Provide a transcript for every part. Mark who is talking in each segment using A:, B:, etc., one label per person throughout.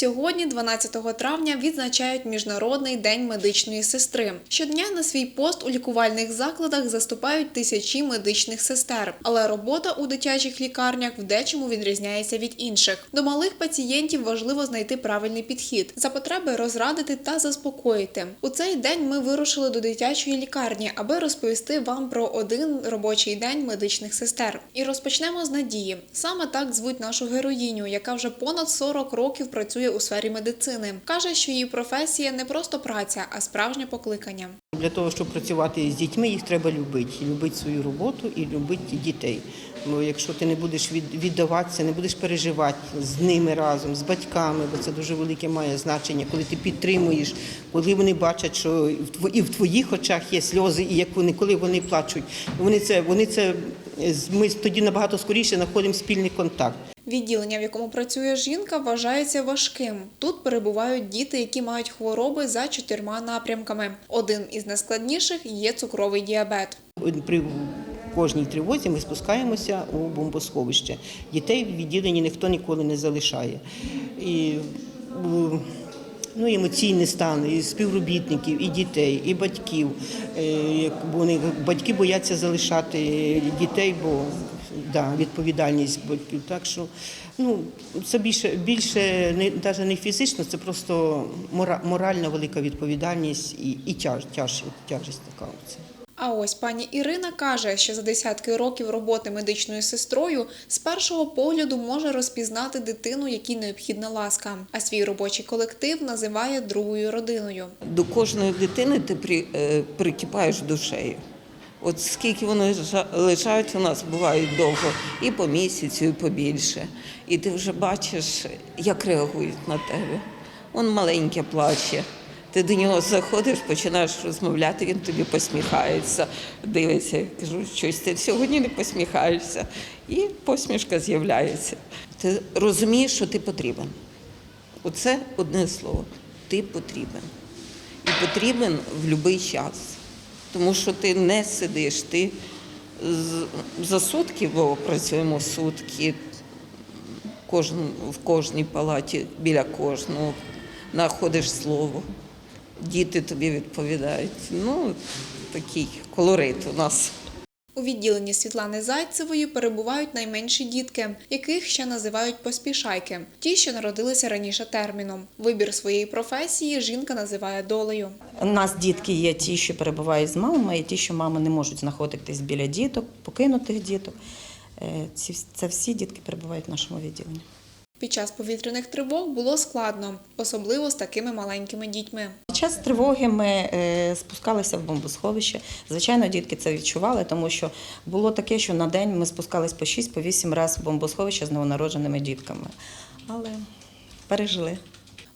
A: Сьогодні, 12 травня, відзначають Міжнародний день медичної сестри. Щодня на свій пост у лікувальних закладах заступають тисячі медичних сестер, але робота у дитячих лікарнях в дечому відрізняється від інших. До малих пацієнтів важливо знайти правильний підхід, за потреби розрадити та заспокоїти. У цей день ми вирушили до дитячої лікарні, аби розповісти вам про один робочий день медичних сестер. І розпочнемо з Надії. Саме так звуть нашу героїню, яка вже понад 40 років працює у сфері медицини. каже, що її професія не просто праця, а справжнє покликання.
B: Для того, щоб працювати з дітьми, їх треба любити. Любити свою роботу і любити дітей. Бо якщо ти не будеш від- віддаватися, не будеш переживати з ними разом, з батьками, бо це дуже велике має значення, коли ти підтримуєш, коли вони бачать, що і в твоїх очах є сльози, і як вони, коли вони плачуть, вони це, вони це ми тоді набагато скоріше знаходимо спільний контакт.
A: Відділення, в якому працює жінка, вважається важким. Тут перебувають діти, які мають хвороби за чотирма напрямками. Один із найскладніших є цукровий діабет.
B: При кожній тривозі ми спускаємося у бомбосховище. Дітей в відділенні ніхто ніколи не залишає. І ну, емоційний стан і співробітників, і дітей, і батьків. Е, Вони батьки бояться залишати дітей, бо да, відповідальність батьків. Так що ну, це більше, більше не навіть не фізично, це просто мора- моральна велика відповідальність і, і тяж, тяж, тяжесть така. Оце.
A: А ось пані Ірина каже, що за десятки років роботи медичною сестрою з першого погляду може розпізнати дитину, якій необхідна ласка. А свій робочий колектив називає другою родиною.
C: До кожної дитини ти при, е, прикипаєш душею. От скільки вони лежать у нас бувають довго, і по місяцю, і побільше. І ти вже бачиш, як реагують на тебе. Он маленьке плаче. Ти до нього заходиш, починаєш розмовляти, він тобі посміхається, дивиться. Кажу, щось ти сьогодні не посміхаєшся. І посмішка з'являється. Ти розумієш, що ти потрібен. Оце одне слово. Ти потрібен. І потрібен в будь-який час. Тому що ти не сидиш, ти за сутки, бо працюємо сутки, в кожній палаті біля кожного знаходиш слово. Діти тобі відповідають. Ну, такий колорит у нас.
A: У відділенні Світлани Зайцевої перебувають найменші дітки, яких ще називають поспішайки, ті, що народилися раніше терміном. Вибір своєї професії жінка називає долею.
D: У нас дітки є ті, що перебувають з мамами, і ті, що мами не можуть знаходитись біля діток, покинутих діток. Е, це всі дітки перебувають в нашому відділенні.
A: Під час повітряних тривог було складно, особливо з такими маленькими дітьми.
D: Час тривоги ми е, спускалися в бомбосховище. Звичайно, дітки це відчували, тому що було таке, що на день ми спускались по 6-8 разів в бомбосховище з новонародженими дітками. Але пережили.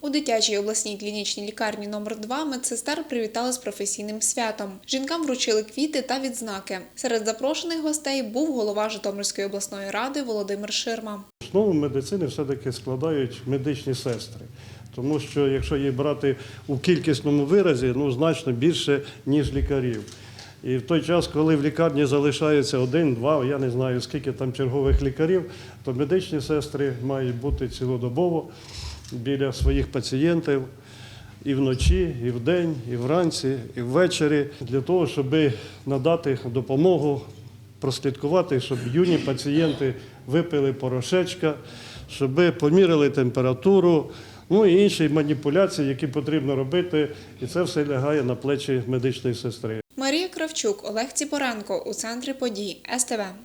A: У дитячій обласній клінічній лікарні номер 2 медсестер привітали з професійним святом. Жінкам вручили квіти та відзнаки. Серед запрошених гостей був голова Житомирської обласної ради Володимир Ширма.
E: Основу медицини все-таки складають медичні сестри. Тому що якщо її брати у кількісному виразі, ну значно більше, ніж лікарів. І в той час, коли в лікарні залишається один-два, я не знаю скільки там чергових лікарів, то медичні сестри мають бути цілодобово біля своїх пацієнтів і вночі, і вдень, і вранці, і ввечері, для того, щоб надати допомогу прослідкувати, щоб юні пацієнти випили порошечка, щоб поміряли температуру, ну і інші маніпуляції, які потрібно робити, і це все лягає на плечі медичної сестри.
A: Марія Кравчук, Олег Ціпоренко у центрі подій СТВ.